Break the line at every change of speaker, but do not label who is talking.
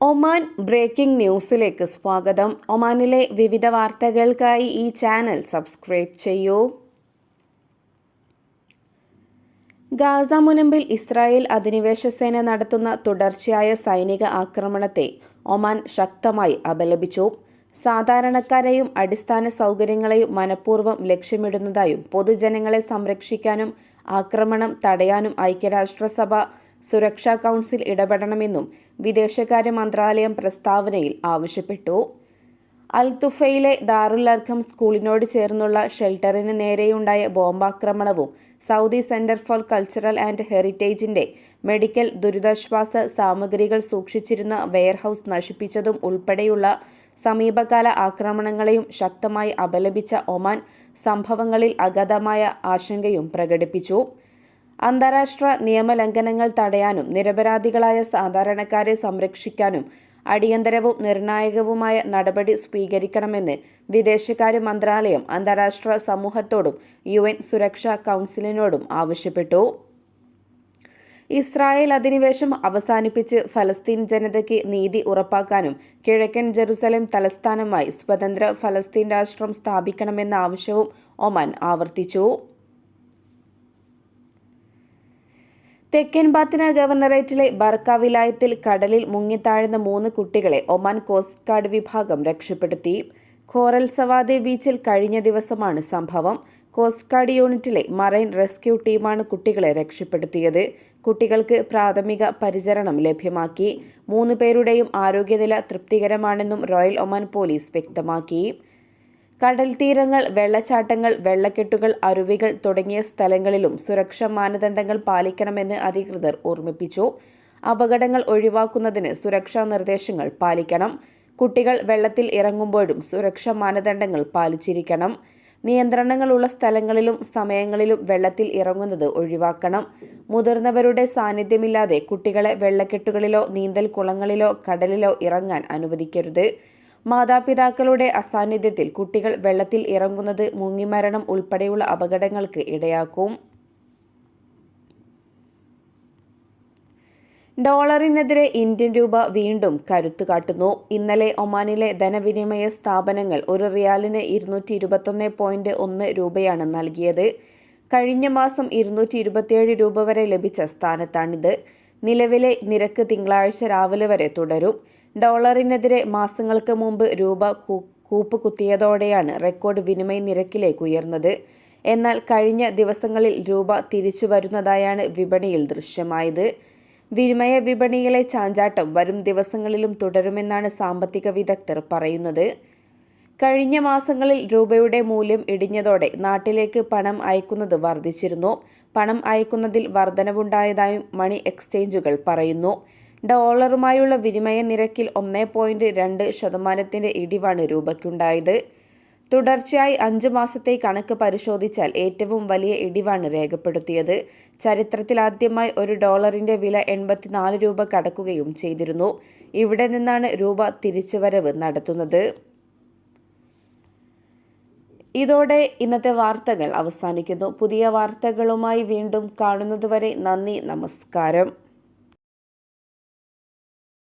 Oman breaking ന്യൂസിലേക്ക് സ്വാഗതം. ഒമാനിലെ വിവിധ വാർത്തകൾക്കായി ഈ ചാനൽ സബ്സ്ക്രൈബ് ചെയ്യൂ. ഗാസ മുനമ്പിൽ ഇസ്രായേൽ അധിനിവേശ സേന നടത്തുന്ന തുടർച്ചയായ സൈനിക ആക്രമണത്തെ ഒമാൻ ശക്തമായി അപലപിച്ചു. സാധാരണക്കാരെയും അടിസ്ഥാന സൗകര്യങ്ങളെയും മനഃപൂർവം ലക്ഷ്യമിടുന്നതായും പൊതുജനങ്ങളെ സംരക്ഷിക്കാനും ആക്രമണം തടയാനും ഐക്യരാഷ്ട്രസഭ സുരക്ഷാ കൗൺസിൽ ഇടപെടണമെന്നും വിദേശകാര്യ മന്ത്രാലയം പ്രസ്താവനയിൽ ആവശ്യപ്പെട്ടു. അൽതുഫയിലെ ദാറുല്ലർഖം സ്കൂളിനോട് ചേർന്നുള്ള ഷെൽട്ടറിന് നേരെയുണ്ടായ ബോംബാക്രമണവും Saudi centre for cultural and ഹെറിറ്റേജിന്റെ medical ദുരിതാശ്വാസ സാമഗ്രികൾ സൂക്ഷിച്ചിരുന്ന വെയർഹൌസ് നശിപ്പിച്ചതും ഉൾപ്പെടെയുള്ള സമീപകാല ആക്രമണങ്ങളെയും ശക്തമായി അപലപിച്ച ഒമാൻ സംഭവങ്ങളിൽ അഗാധമായ ആശങ്കയും പ്രകടിപ്പിച്ചു. അന്താരാഷ്ട്ര നിയമലംഘനങ്ങൾ തടയാനും നിരപരാധികളായ സാധാരണക്കാരെ സംരക്ഷിക്കാനും അടിയന്തരവും നിർണായകവുമായ നടപടി സ്വീകരിക്കണമെന്ന് വിദേശകാര്യ മന്ത്രാലയം അന്താരാഷ്ട്ര സമൂഹത്തോടും യു എൻ സുരക്ഷാ കൗൺസിലിനോടും ആവശ്യപ്പെട്ടു. ഇസ്രായേൽ അധിനിവേശം അവസാനിപ്പിച്ച് ഫലസ്തീൻ ജനതയ്ക്ക് നീതി ഉറപ്പാക്കാനും കിഴക്കൻ ജെറുസലേം തലസ്ഥാനമായി സ്വതന്ത്ര ഫലസ്തീൻ രാഷ്ട്രം സ്ഥാപിക്കണമെന്ന ആവശ്യവും ഒമാൻ ആവർത്തിച്ചു. തെക്കൻ ബാത്തിന ഗവർണറേറ്റിലെ ബർക്ക വിലായത്തിൽ കടലിൽ മുങ്ങിത്താഴ്ന്ന മൂന്ന് കുട്ടികളെ ഒമാൻ കോസ്റ്റ് ഗാർഡ് വിഭാഗം രക്ഷപ്പെടുത്തി. ഖോറൽ സവാദെ ബീച്ചിൽ കഴിഞ്ഞ ദിവസമാണ് സംഭവം. കോസ്റ്റ് ഗാർഡ് യൂണിറ്റിലെ മറൈൻ റെസ്ക്യൂ ടീമാണ് കുട്ടികളെ രക്ഷപ്പെടുത്തിയത്. കുട്ടികൾക്ക് പ്രാഥമിക പരിചരണം ലഭ്യമാക്കി. മൂന്ന് പേരുടെയും ആരോഗ്യനില തൃപ്തികരമാണെന്നും റോയൽ ഒമാൻ പോലീസ് വ്യക്തമാക്കി. കടൽ തീരങ്ങൾ വെള്ളച്ചാട്ടങ്ങൾ വെള്ളക്കെട്ടുകൾ അരുവികൾ തുടങ്ങിയ സ്ഥലങ്ങളിലും സുരക്ഷാ മാനദണ്ഡങ്ങൾ പാലിക്കണമെന്ന് അധികൃതർ ഓർമ്മിപ്പിച്ചു. അപകടങ്ങൾ ഒഴിവാക്കുന്നതിന് സുരക്ഷാ നിർദ്ദേശങ്ങൾ പാലിക്കണം. കുട്ടികൾ വെള്ളത്തിൽ ഇറങ്ങുമ്പോഴും സുരക്ഷാ മാനദണ്ഡങ്ങൾ പാലിച്ചിരിക്കണം. നിയന്ത്രണങ്ങളുള്ള സ്ഥലങ്ങളിലും സമയങ്ങളിലും വെള്ളത്തിൽ ഇറങ്ങുന്നത് ഒഴിവാക്കണം. മുതിർന്നവരുടെ സാന്നിധ്യമില്ലാതെ കുട്ടികളെ വെള്ളക്കെട്ടുകളിലോ നീന്തൽ കുളങ്ങളിലോ കടലിലോ ഇറങ്ങാൻ അനുവദിക്കരുത്. മാതാപിതാക്കളുടെ അസാന്നിധ്യത്തിൽ കുട്ടികൾ വെള്ളത്തിൽ ഇറങ്ങുന്നത് മുങ്ങിമരണം ഉൾപ്പെടെയുള്ള അപകടങ്ങൾക്ക് ഇടയാക്കും. ഡോളറിനെതിരെ ഇന്ത്യൻ രൂപ വീണ്ടും കരുത്തു കാട്ടുന്നു. ഇന്നലെ ഒമാനിലെ ധനവിനിമയ സ്ഥാപനങ്ങൾ ഒരു റിയാലിന് ഇരുന്നൂറ്റി ഇരുപത്തൊന്ന് പോയിന്റ് ഒന്ന് രൂപയാണ് നൽകിയത്. കഴിഞ്ഞ മാസം ഇരുന്നൂറ്റി ഇരുപത്തിയേഴ് രൂപ വരെ ലഭിച്ച സ്ഥാനത്താണിത്. നിലവിലെ നിരക്ക് തിങ്കളാഴ്ച രാവിലെ വരെ തുടരും. ഡോളറിനെതിരെ മാസങ്ങൾക്ക് മുമ്പ് രൂപ കൂപ്പ് കുത്തിയതോടെയാണ് റെക്കോർഡ് വിനിമയ നിരക്കിലേക്ക് ഉയർന്നത്. എന്നാൽ കഴിഞ്ഞ ദിവസങ്ങളിൽ രൂപ തിരിച്ചു വരുന്നതായാണ് വിപണിയിൽ ദൃശ്യമായത്. വിനിമയ വിപണിയിലെ ചാഞ്ചാട്ടം വരും ദിവസങ്ങളിലും തുടരുമെന്നാണ് സാമ്പത്തിക വിദഗ്ധർ പറയുന്നത്. കഴിഞ്ഞ മാസങ്ങളിൽ രൂപയുടെ മൂല്യം ഇടിഞ്ഞതോടെ നാട്ടിലേക്ക് പണം അയക്കുന്നത് വർദ്ധിച്ചിരുന്നു. പണം അയക്കുന്നതിൽ വർധനവുണ്ടായതായും മണി എക്സ്ചേഞ്ചുകൾ പറയുന്നു. ഡോളറുമായുള്ള വിനിമയ നിരക്കിൽ ഒന്നേ പോയിന്റ് രണ്ട് ശതമാനത്തിന്റെ ഇടിവാണ് രൂപയ്ക്കുണ്ടായത്. തുടർച്ചയായി അഞ്ച് മാസത്തെ കണക്ക് പരിശോധിച്ചാൽ ഏറ്റവും വലിയ ഇടിവാണ് രേഖപ്പെടുത്തിയത്. ചരിത്രത്തിലാദ്യമായി ഒരു ഡോളറിന്റെ വില എൺപത്തിനാല് രൂപ കടക്കുകയും ചെയ്തിരുന്നു. ഇവിടെ നിന്നാണ് രൂപ തിരിച്ചുവരവ് നടത്തുന്നത്. ഇതോടെ ഇന്നത്തെ വാർത്തകൾ അവസാനിക്കുന്നു. പുതിയ വാർത്തകളുമായി വീണ്ടും കാണുന്നതുവരെ നന്ദി നമസ്കാരം.